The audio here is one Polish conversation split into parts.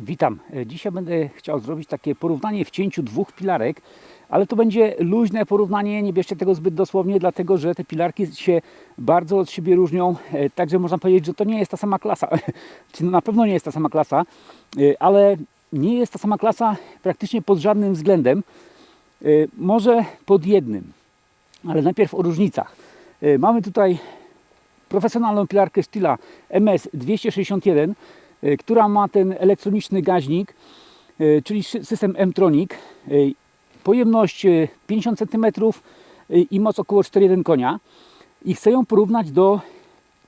Witam. E, Dzisiaj będę chciał zrobić takie porównanie w cięciu dwóch pilarek, ale to będzie luźne porównanie, nie bierzcie tego zbyt dosłownie, dlatego że te pilarki się bardzo od siebie różnią, e, także można powiedzieć, że to nie jest ta sama klasa. Czy no na pewno nie jest ta sama klasa, e, ale nie jest ta sama klasa praktycznie pod żadnym względem. Może pod jednym, ale najpierw o różnicach. Mamy tutaj profesjonalną pilarkę Stila MS261, e, która ma ten elektroniczny gaźnik, e, czyli sy- system M-Tronic. E, Pojemność e, 50 cm i moc około 4,1 konia. I chcę ją porównać do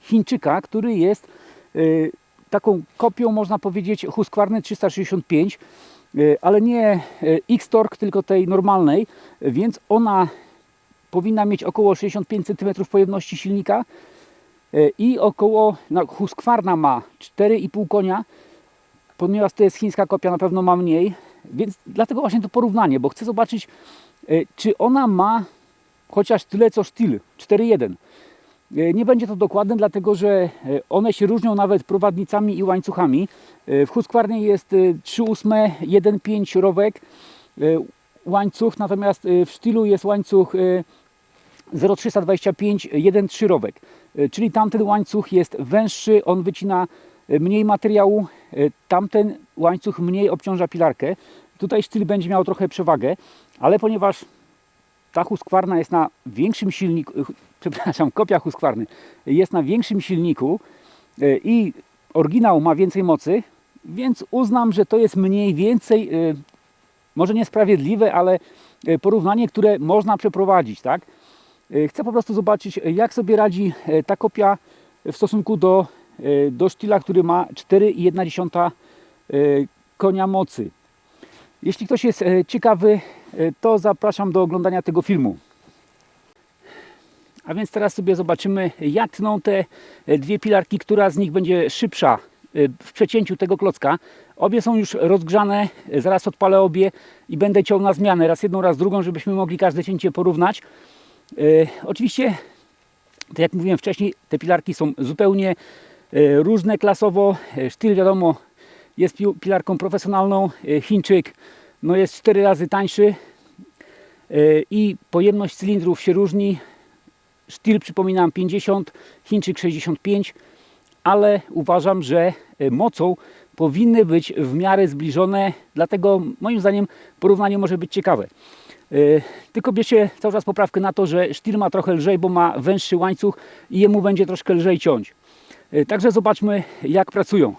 Chińczyka, który jest taką kopią, można powiedzieć, Husqvarna 365, e, ale nie X-Torque, tylko tej normalnej, więc ona powinna mieć około 65 cm pojemności silnika i około, no, Husqvarna ma 4,5 konia, ponieważ to jest chińska kopia, na pewno ma mniej, więc dlatego właśnie to porównanie, bo chcę zobaczyć, e, czy ona ma chociaż tyle co Stihl 4.1. E, Nie będzie to dokładne, dlatego że e, one się różnią nawet prowadnicami i łańcuchami. E, W Husqvarnie jest e, 3.8, 1.5 rowek e, łańcuch, natomiast e, w Stihlu jest łańcuch e, 0325 1.3 rowek. E, Czyli tamten łańcuch jest węższy, on wycina e, mniej materiału, e, tamten łańcuch mniej obciąża pilarkę. Tutaj styl będzie miał trochę przewagę, ale ponieważ ta Husqvarna jest na większym silniku, przepraszam, kopia Husqvarny jest na większym silniku i oryginał ma więcej mocy, więc uznam, że to jest mniej więcej, może niesprawiedliwe, ale porównanie, które można przeprowadzić, tak? E, Chcę po prostu zobaczyć, e, jak sobie radzi e, ta kopia w stosunku do, do sztila, który ma 4,1 e, konia mocy. Jeśli ktoś jest ciekawy, to zapraszam do oglądania tego filmu. A więc teraz sobie zobaczymy, jak tną te dwie pilarki, która z nich będzie szybsza w przecięciu tego klocka. Obie są już rozgrzane, zaraz odpalę obie i będę ciął na zmianę, raz jedną, raz drugą, żebyśmy mogli każde cięcie porównać. E, oczywiście, tak jak mówiłem wcześniej, te pilarki są zupełnie e, różne klasowo. E, Sztyl wiadomo jest pi- pilarką profesjonalną, Chińczyk no jest 4 razy tańszy i pojemność cylindrów się różni. Sztyl przypominam 50, Chińczyk 65, ale uważam, że mocą powinny być w miarę zbliżone, dlatego moim zdaniem porównanie może być ciekawe. E, Tylko bierzcie cały czas poprawkę na to, że sztyl ma trochę lżej, bo ma węższy łańcuch i jemu będzie troszkę lżej ciąć. E, Także zobaczmy jak pracują.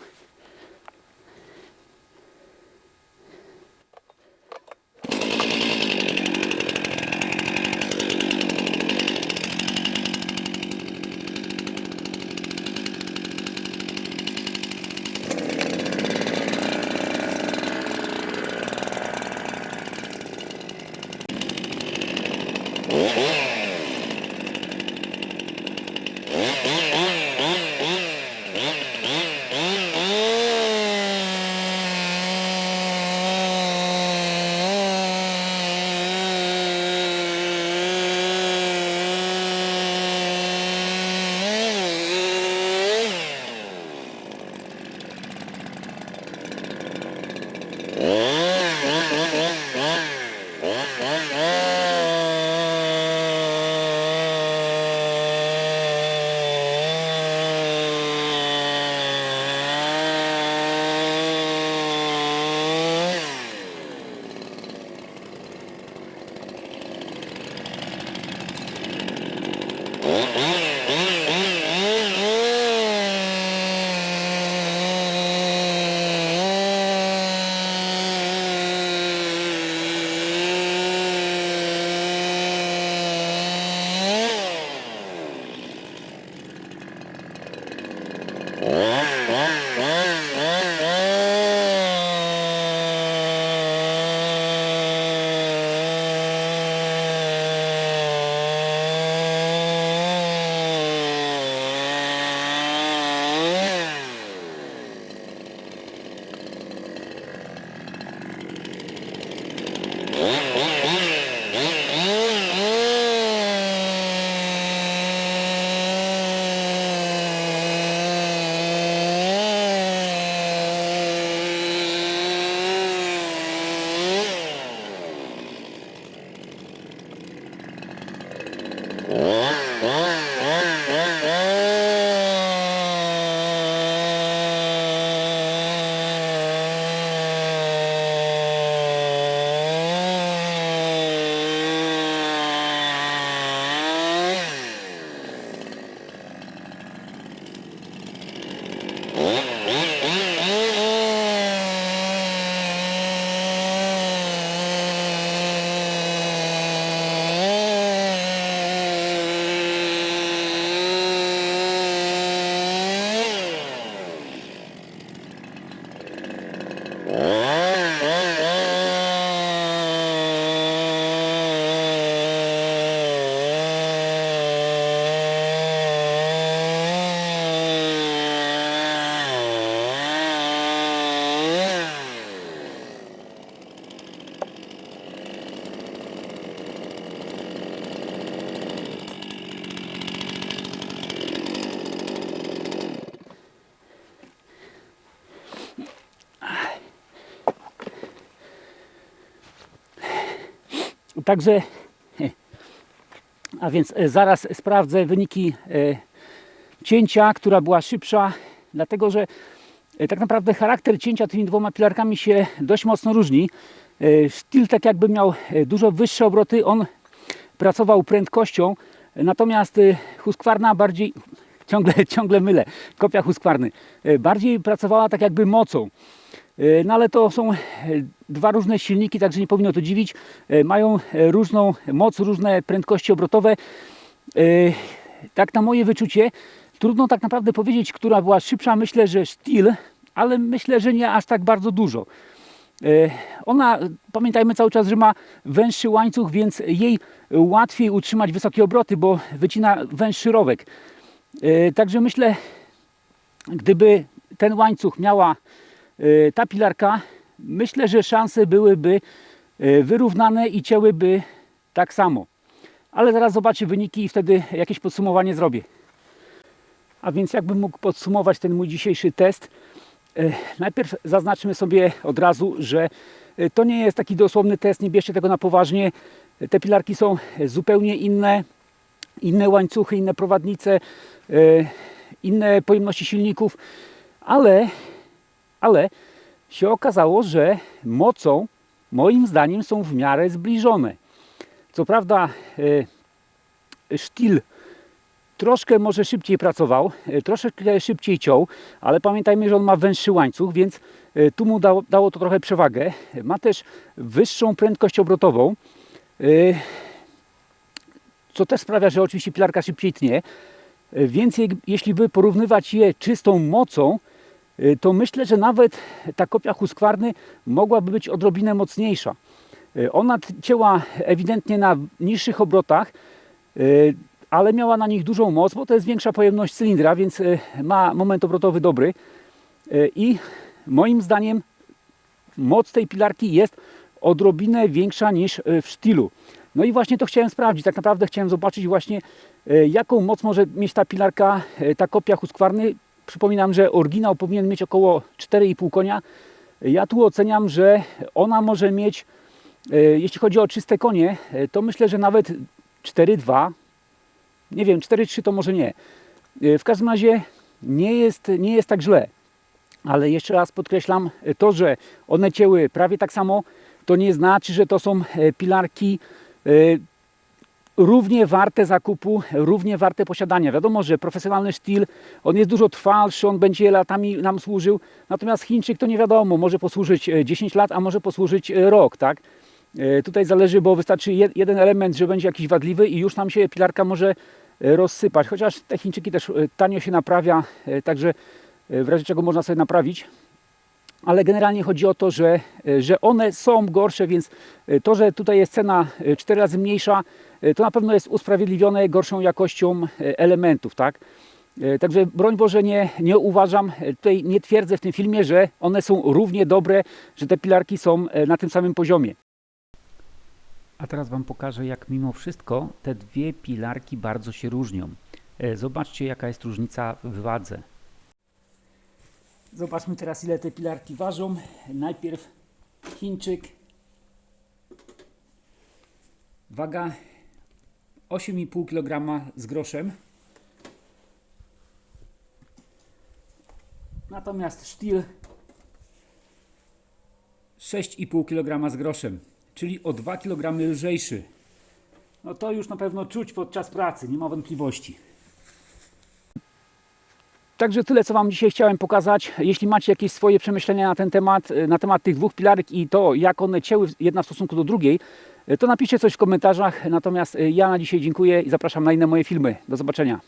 Także, a więc e, zaraz sprawdzę wyniki e, cięcia, która była szybsza, dlatego że e, tak naprawdę charakter cięcia tymi dwoma pilarkami się dość mocno różni. Sztil tak jakby miał dużo wyższe obroty, on pracował prędkością, natomiast Husqvarna bardziej, ciągle, ciągle mylę, kopia Husqvarny, bardziej pracowała tak jakby mocą. E, No ale to są e, dwa różne silniki, także nie powinno to dziwić. E, Mają różną moc, różne prędkości obrotowe. Tak na moje wyczucie, trudno tak naprawdę powiedzieć, która była szybsza. Myślę, że Steel, ale myślę, że nie aż tak bardzo dużo. Ona, pamiętajmy cały czas, że ma węższy łańcuch, więc jej łatwiej utrzymać wysokie obroty, bo wycina węższy rowek. Także myślę, gdyby ten łańcuch miała ta pilarka, myślę, że szanse byłyby e, wyrównane i cięłyby tak samo. Ale zaraz zobaczę wyniki i wtedy jakieś podsumowanie zrobię. A więc jakbym mógł podsumować ten mój dzisiejszy test, E, Najpierw zaznaczmy sobie od razu, że e, to nie jest taki dosłowny test, nie bierzcie tego na poważnie. E, Te pilarki są e, zupełnie inne, inne łańcuchy, inne prowadnice, e, inne pojemności silników, ale, ale się okazało, że mocą moim zdaniem są w miarę zbliżone. Co prawda e, sztil troszkę może szybciej pracował, e, troszkę szybciej ciął, ale pamiętajmy, że on ma węższy łańcuch, więc e, tu mu dało, dało to trochę przewagę. Ma też wyższą prędkość obrotową, co też sprawia, że oczywiście pilarka szybciej tnie. Więc je- jeśli by porównywać je czystą mocą, to myślę, że nawet ta kopia Husqvarny mogłaby być odrobinę mocniejsza. E, Ona cięła ewidentnie na niższych obrotach, e, ale miała na nich dużą moc, bo to jest większa pojemność cylindra, więc ma moment obrotowy dobry. I moim zdaniem moc tej pilarki jest odrobinę większa niż w sztylu. No i właśnie to chciałem sprawdzić. Tak naprawdę chciałem zobaczyć właśnie jaką moc może mieć ta pilarka, ta kopia Husqvarny. Przypominam, że oryginał powinien mieć około 4,5 konia. Ja tu oceniam, że ona może mieć, e, jeśli chodzi o czyste konie, e, to myślę, że nawet 4,2, nie wiem, 4,3 to może nie. E, W każdym razie nie jest, nie jest tak źle. Ale jeszcze raz podkreślam, to, że one cięły prawie tak samo, to nie znaczy, że to są pilarki równie warte zakupu, równie warte posiadania. Wiadomo, że profesjonalny sztil, on jest dużo trwalszy, on będzie latami nam służył, natomiast Chińczyk to nie wiadomo, może posłużyć e, 10 lat, a może posłużyć e, rok, tak? E, Tutaj zależy, bo wystarczy jed- jeden element, że będzie jakiś wadliwy i już nam się pilarka może e, rozsypać, chociaż te Chińczyki też e, tanio się naprawia, e, także e, w razie czego można sobie naprawić ale generalnie chodzi o to, że, e, że one są gorsze, więc e, to, że tutaj jest cena 4 razy mniejsza, e, to na pewno jest usprawiedliwione gorszą jakością e, elementów, tak? E, Także broń Boże nie, nie uważam, e, tutaj nie twierdzę w tym filmie, że one są równie dobre, że te pilarki są e, na tym samym poziomie. A teraz Wam pokażę, jak mimo wszystko te dwie pilarki bardzo się różnią. E, Zobaczcie, jaka jest różnica w wadze. Zobaczmy teraz, ile te pilarki ważą. Najpierw Chińczyk. Waga 8,5 kg z groszem. Natomiast sztil 6,5 kg z groszem, czyli o 2 kg lżejszy. No to już na pewno czuć podczas pracy, nie ma wątpliwości. Także tyle, co Wam dzisiaj chciałem pokazać. Jeśli macie jakieś swoje przemyślenia na ten temat, e, na temat tych dwóch pilarek i to, jak one cięły jedna w stosunku do drugiej, e, to napiszcie coś w komentarzach. Natomiast e, ja na dzisiaj dziękuję i zapraszam na inne moje filmy. Do zobaczenia.